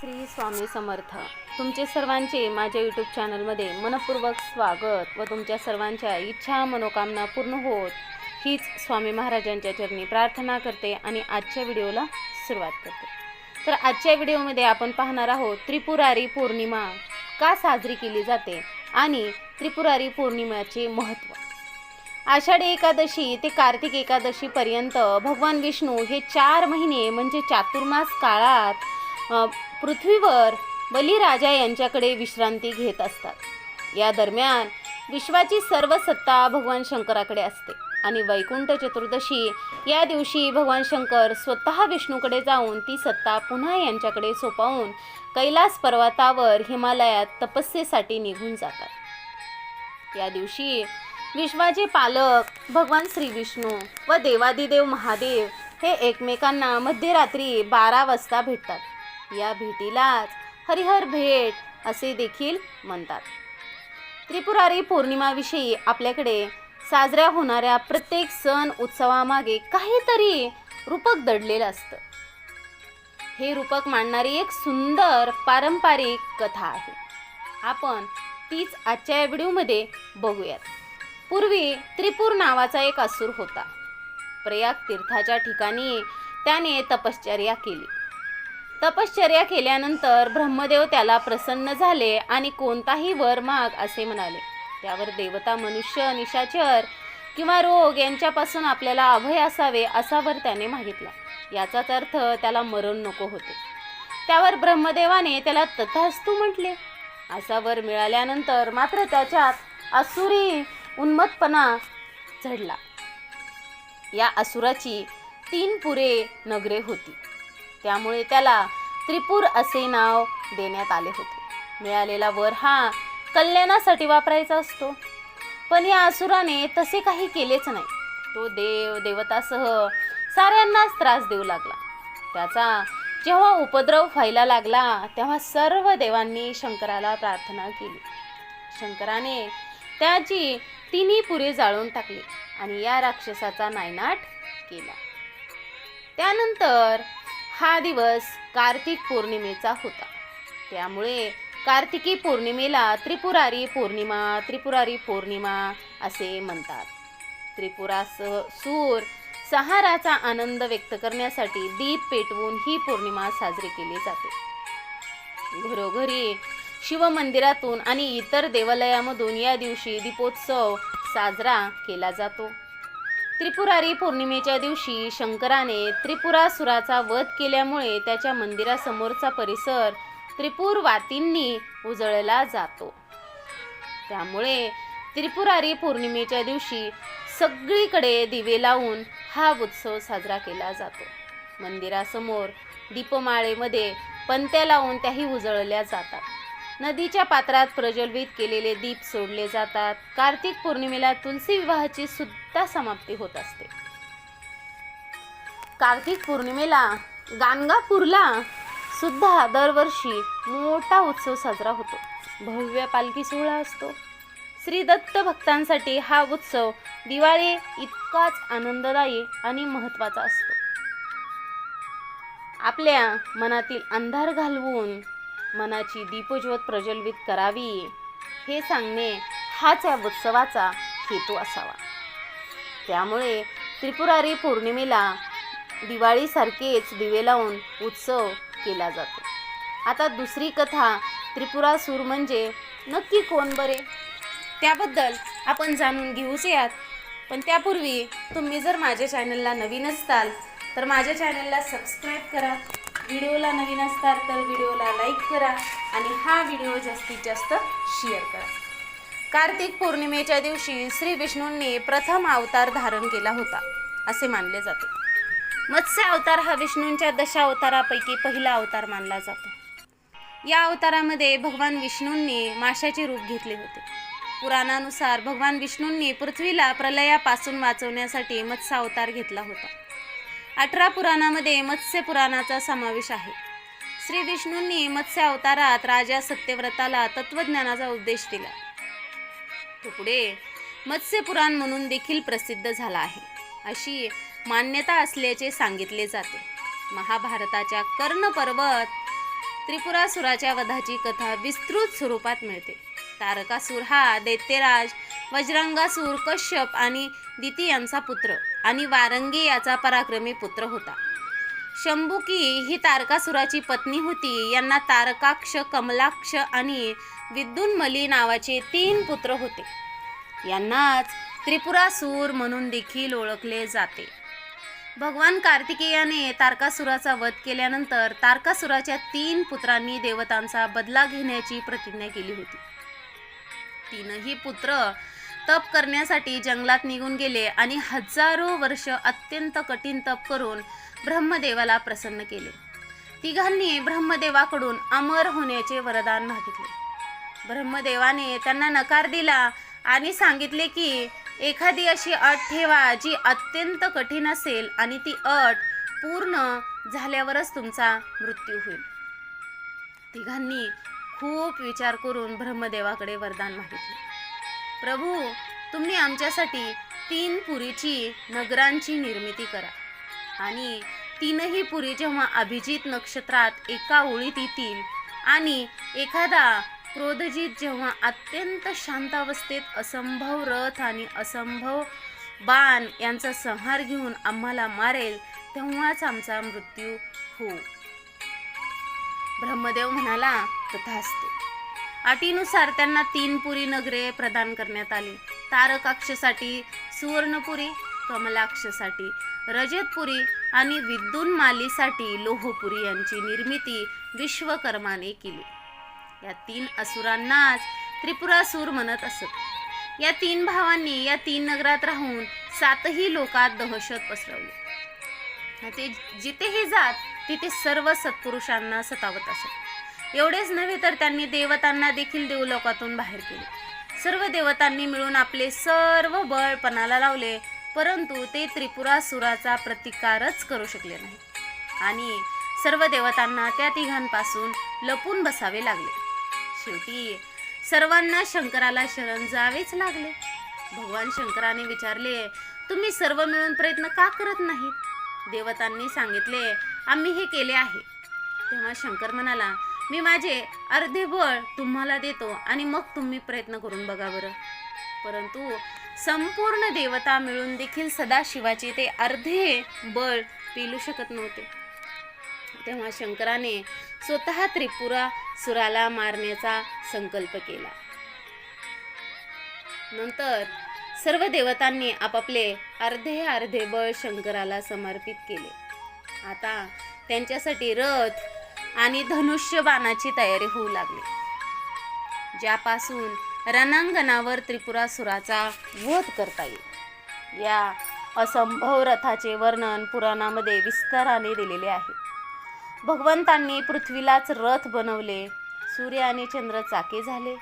श्री स्वामी समर्थ. तुमचे सर्वांचे माझ्या यूट्यूब चॅनलमध्ये मनपूर्वक स्वागत व तुमच्या सर्वांच्या इच्छा मनोकामना पूर्ण होत हीच स्वामी महाराजांच्या चरणी प्रार्थना करते आणि आजच्या व्हिडिओला सुरुवात करते. तर आजच्या व्हिडिओमध्ये आपण पाहणार आहोत त्रिपुरारी पौर्णिमा का साजरी केली जाते आणि त्रिपुरारी पौर्णिमेचे महत्त्व. आषाढी एकादशी ते कार्तिक एकादशीपर्यंत भगवान विष्णू हे चार महिने म्हणजे चातुर्मास काळात पृथ्वीवर बलिराजा यांच्याकडे विश्रांती घेत असतात. या दरम्यान विश्वाची सर्व सत्ता भगवान शंकराकडे असते आणि वैकुंठ चतुर्दशी या दिवशी भगवान शंकर स्वतः विष्णूकडे जाऊन ती सत्ता पुन्हा यांच्याकडे सोपावून कैलास पर्वतावर हिमालयात तपस्येसाठी निघून जातात. या दिवशी विश्वाचे पालक भगवान श्री विष्णू व देवादिदेव महादेव हे एकमेकांना मध्यरात्री बारा वाजता भेटतात. या भेटीलाच हरिहर भेट असे देखील म्हणतात. त्रिपुरारी पौर्णिमाविषयी आपल्याकडे साजऱ्या होणाऱ्या प्रत्येक सण उत्सवामागे काहीतरी रूपक दडलेलं असतं. हे रूपक मांडणारी एक सुंदर पारंपरिक कथा आहे. आपण तीच आजच्या या व्हिडिओमध्ये बघूयात. पूर्वी त्रिपूर नावाचा एक असुर होता. प्रयाग तीर्थाच्या ठिकाणी त्याने तपश्चर्या केली. तपश्चर्या केल्यानंतर ब्रह्मदेव त्याला प्रसन्न झाले आणि कोणताही वर माग असे म्हणाले. त्यावर देवता मनुष्य निशाचर किंवा रोग यांच्यापासून आपल्याला अभय असावे असा वर त्याने मागितला. याचाच अर्थ त्याला मरण नको होते. त्यावर ब्रह्मदेवाने त्याला तथास्तू म्हटले. असा वर मिळाल्यानंतर मात्र त्याच्यात असुरी उन्मत्तपणा झडला. या असुराची तीन पुरे नगरे होती. त्यामुळे त्याला त्रिपूर असे नाव देण्यात आले होते. मिळालेला वर हा कल्याणासाठी वापरायचा असतो. पण या असुराने तसे काही केलेच नाही. तो देव देवतासह साऱ्यांनाच त्रास देऊ लागला. त्याचा जेव्हा उपद्रव व्हायला लागला तेव्हा सर्व देवांनी शंकराला प्रार्थना केली. शंकराने त्याची तिन्ही पुरे जाळून टाकली आणि या राक्षसाचा नायनाट केला. त्यानंतर हा दिवस कार्तिक पौर्णिमेचा होता. त्यामुळे कार्तिकी पौर्णिमेला त्रिपुरारी पौर्णिमा त्रिपुरारी पौर्णिमा असे म्हणतात. त्रिपुरासह सूर सहाराचा आनंद व्यक्त करण्यासाठी दीप पेटवून ही पौर्णिमा साजरी केली जाते. घरोघरी शिवमंदिरातून आणि इतर देवालयामधून या दिवशी दीपोत्सव साजरा केला जातो. त्रिपुरारी पौर्णिमेच्या दिवशी शंकराने त्रिपुरासुराचा वध केल्यामुळे त्याच्या मंदिरासमोरचा परिसर त्रिपुरवातींनी उजळला जातो. त्यामुळे त्रिपुरारी पौर्णिमेच्या दिवशी सगळीकडे दिवे लावून हा उत्सव साजरा केला जातो. मंदिरासमोर दीपमाळेमध्ये पंत्या लावून त्याही उजळल्या जातात. नदीच्या पात्रात प्रज्वलित केलेले दीप सोडले जातात. कार्तिक पौर्णिमेला तुलसी विवाहाची सुद्धा समाप्ती होत असते. कार्तिक पौर्णिमेला गाणगापूरला सुद्धा दरवर्षी मोठा उत्सव साजरा होतो. भव्य पालखी सोहळा असतो. श्री दत्त भक्तांसाठी हा उत्सव दिवाळी इतकाच आनंददायी आणि महत्त्वाचा असतो. आपल्या मनातील अंधार घालवून मनाची दीपज्योत प्रज्वलित करावी हे सांगणे हाच या उत्सवाचा हेतू असावा. त्यामुळे त्रिपुरारी पौर्णिमेला दिवाळीसारखेच दिवे लावून उत्सव केला जातो. आता दुसरी कथा त्रिपुरासूर म्हणजे नक्की कोण बरे? त्याबद्दल आपण जाणून घेऊच यात. पण त्यापूर्वी तुम्ही जर माझ्या चॅनलला नवीन असताल तर माझ्या चॅनलला सबस्क्राईब करा. व्हिडिओला नवीन असतात तर व्हिडिओला लाईक करा आणि हा व्हिडिओ जास्तीत जास्त शेअर करा. कार्तिक पौर्णिमेच्या दिवशी श्री विष्णूंनी प्रथम अवतार धारण केला होता असे मानले जाते. मत्स्य अवतार हा विष्णूंच्या दशा अवतारापैकी पहिला अवतार मानला जातो. या अवतारामध्ये भगवान विष्णूंनी माशाचे रूप घेतले होते. पुराणानुसार भगवान विष्णूंनी पृथ्वीला प्रलयापासून वाचवण्यासाठी मत्स्य अवतार घेतला होता. अठरा पुराणामध्ये मत्स्य पुराणाचा समावेश आहे. श्री विष्णूंनी मत्स्य अवतारात राजा सत्यव्रताला तत्वज्ञानाचा उपदेश दिला. तो पुढे मत्स्य पुराण म्हणून देखील प्रसिद्ध झाला आहे. अशी मान्यता असल्याचे सांगितले जाते. महाभारताच्या कर्ण पर्वत त्रिपुरासुराच्या वधाची कथा विस्तृत स्वरूपात मिळते. तारकासूर हा दैत्यराज वज्रंगासूर कश्यप आणि दिती यांचा पुत्र. आणि वारंगी याचा पराक्रमी पुत्र होता. शंभुकी ही तारकासुराची पत्नी होती. यांना तारकाक्ष कमलाक्ष आणि विद्युन्मली नावाचे तीन पुत्र होते. यांनाच त्रिपुरासूर म्हणून देखील ओळखले जाते. भगवान कार्तिकेयाने तारकासुराचा वध केल्यानंतर तारकासुराच्या तीन पुत्रांनी देवतांचा बदला घेण्याची प्रतिज्ञा केली होती. तीनही पुत्र तप करण्यासाठी जंगलात निघून गेले आणि हजारो वर्ष अत्यंत कठीण तप करून ब्रह्मदेवाला प्रसन्न केले. तिघांनी ब्रह्मदेवाकडून अमर होण्याचे वरदान मागितले. ब्रह्मदेवाने त्यांना नकार दिला आणि सांगितले की एखादी अशी अट ठेवा जी अत्यंत कठीण असेल आणि ती अट पूर्ण झाल्यावरच तुमचा मृत्यू होईल. तिघांनी खूप विचार करून ब्रह्मदेवाकडे वरदान मागितले. प्रभू तुम्ही आमच्यासाठी तीन पुरीची नगरांची निर्मिती करा. आणि तीनही पुरी जेव्हा अभिजित नक्षत्रात एका ओळीत येतील आणि एखादा क्रोधजित जेव्हा अत्यंत शांतावस्थेत असंभव रथ आणि असंभव बाण यांचा संहार घेऊन आम्हाला मारेल तेव्हाच आमचा मृत्यू हो ब्रह्मदेव म्हणाला तथास्तु. अटीनुसार त्यांना तीन पुरी नगरे प्रदान करण्यात आली. तारकाक्षसाठी सुवर्णपुरी कमलाक्षसाठी रजतपुरी आणि विद्युन्मालीसाठी लोहपुरी यांची निर्मिती विश्वकर्माने केली. या तीन असुरांनाच त्रिपुरासूर म्हणत असत. या तीन भावांनी या तीन नगरात राहून सातही लोकात दहशत पसरवली. ते जिथेही जात तिथे सर्व सत्पुरुषांना सतावत असत. एवढेच नव्हे तर त्यांनी देवतांना देखील देवलोकातून बाहेर केले. सर्व देवतांनी मिळून आपले सर्व बळ पणाला लावले परंतु ते त्रिपुरासुराचा प्रतिकारच करू शकले नाही. आणि सर्व देवतांना त्या तिघांपासून लपून बसावे लागले. शेवटी सर्वांना शंकराला शरण जावेच लागले. भगवान शंकराने विचारले तुम्ही सर्व मिळून प्रयत्न का करत नाहीत? देवतांनी सांगितले आम्ही हे केले आहे. तेव्हा शंकर म्हणाला मी माझे अर्धे बळ तुम्हाला देतो आणि मग तुम्ही प्रयत्न करून बघा बरं. परंतु संपूर्ण देवता मिळून देखील सदाशिवाचे ते अर्धे बळ पेलू शकत नव्हते. तेव्हा शंकराने स्वतः त्रिपुरा सुराला मारण्याचा संकल्प केला. नंतर सर्व देवतांनी आपापले अर्धे अर्धे बळ शंकराला समर्पित केले. आता त्यांच्यासाठी रथ आणि धनुष्य बाणाची तयारी होऊ लागली. ज्यापासून रणांगणावर त्रिपुरासुराचा वध करता येईल. या असंभव रथाचे वर्णन पुराणामध्ये विस्ताराने दिलेले आहे. भगवंतांनी पृथ्वीलाच रथ बनवले सूर्य आणि चंद्र चाके झाले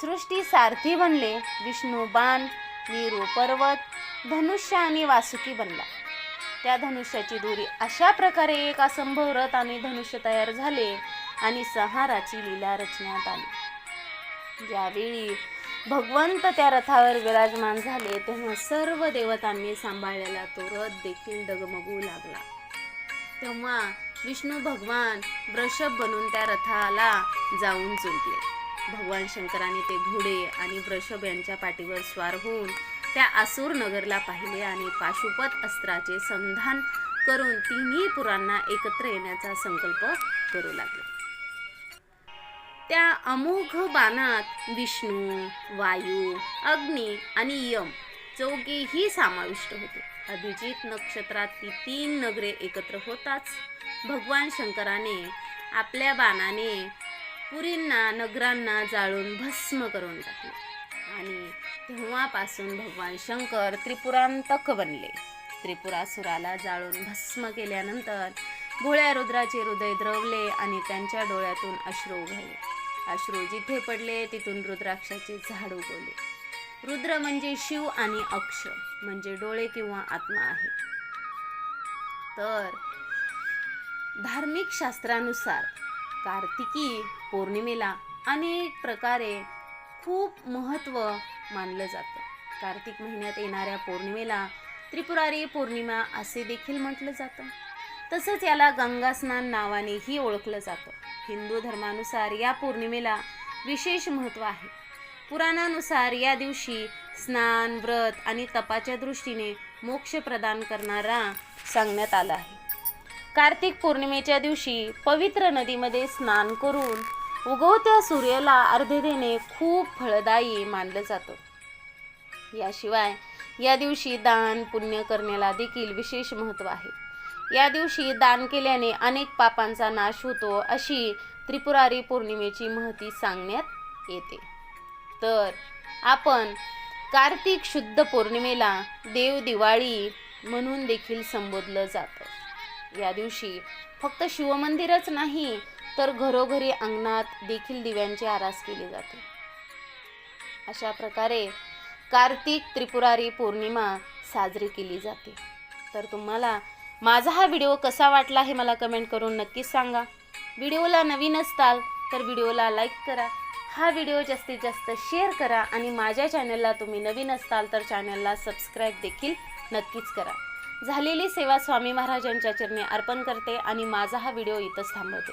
सृष्टी सारथी बनले विष्णू बाण नीरू पर्वत धनुष्य आणि वासुकी बनला. त्या धनुष्याची दोरी. अशा प्रकारे एक असंभव रथ आणि धनुष्य तयार झाले आणि संहाराची लीला रचण्यात आली. ज्यावेळी भगवंत त्या रथावर विराजमान झाले तेव्हा सर्व देवतांनी सांभाळलेला तो रथ देखील डगमगू लागला. तेव्हा विष्णू भगवान वृषभ बनून त्या रथाला जाऊन जुंपले भगवान शंकराने ते घोडे आणि वृषभ यांच्या पाठीवर स्वार होऊन त्या आसूर नगरला पाहिले आणि पाशुपत अस्त्राचे संधान करून तिन्ही पुरांना एकत्र येण्याचा संकल्प करू लागले. त्या अमोघ बाणात विष्णू वायू अग्नी आणि यम चौघेही समाविष्ट होते. अभिजित नक्षत्रात ती तीन नगरे एकत्र होताच भगवान शंकराने आपल्या बाणाने पुरींना नगरांना जाळून भस्म करून टाकले आणि तेव्हापासून भगवान शंकर त्रिपुरांतक बनले. त्रिपुरासुराला जाळून भस्म केल्यानंतर भोळ्या रुद्राचे हृदय द्रवले आणि त्यांच्या डोळ्यातून अश्रू उघडले. अश्रू जिथे पडले तिथून रुद्राक्षाचे झाड उगवले. रुद्र म्हणजे शिव आणि अक्ष म्हणजे डोळे किंवा आत्मा आहे. तर धार्मिक शास्त्रानुसार कार्तिकी पौर्णिमेला अनेक प्रकारे खूप महत्त्व मानलं जातं. कार्तिक महिन्यात येणाऱ्या पौर्णिमेला त्रिपुरारी पौर्णिमा असे देखील म्हटलं जातं. तसंच याला गंगास्नान नावानेही ओळखलं जातं. हिंदू धर्मानुसार या पौर्णिमेला विशेष महत्त्व आहे. पुराणानुसार या दिवशी स्नान व्रत आणि तपाच्या दृष्टीने मोक्ष प्रदान करणारा सांगण्यात आला आहे. कार्तिक पौर्णिमेच्या दिवशी पवित्र नदीमध्ये स्नान करून उगवत्या सूर्याला अर्धे देणे खूप फळदायी मानलं जातं. याशिवाय या दिवशी दान पुण्य करण्याला देखील विशेष महत्त्व आहे. या दिवशी दान केल्याने अनेक पापांचा नाश होतो अशी त्रिपुरारी पौर्णिमेची महती सांगण्यात येते. तर आपण कार्तिक शुद्ध पौर्णिमेला देव दिवाळी म्हणून देखील संबोधलं जातं. या दिवशी फक्त शिवमंदिरच नाही तर घरोघरी अंगणात देखील दिव्यांची आरास केली जाते. अशा प्रकारे कार्तिक त्रिपुरारी पौर्णिमा साजरी केली जाते. तर तुम्हाला माझा हा व्हिडिओ कसा वाटला हे मला कमेंट करून नक्कीच सांगा. व्हिडिओला नवीन असताल तर व्हिडिओला लाईक करा. हा व्हिडिओ जास्तीत जास्त शेअर करा आणि माझ्या चॅनलला तुम्ही नवीन असताल तर चॅनलला सबस्क्राईब देखील नक्कीच करा. झालेली सेवा स्वामी महाराजांच्या चरणी अर्पण करते आणि माझा हा व्हिडिओ इथंच थांबवते.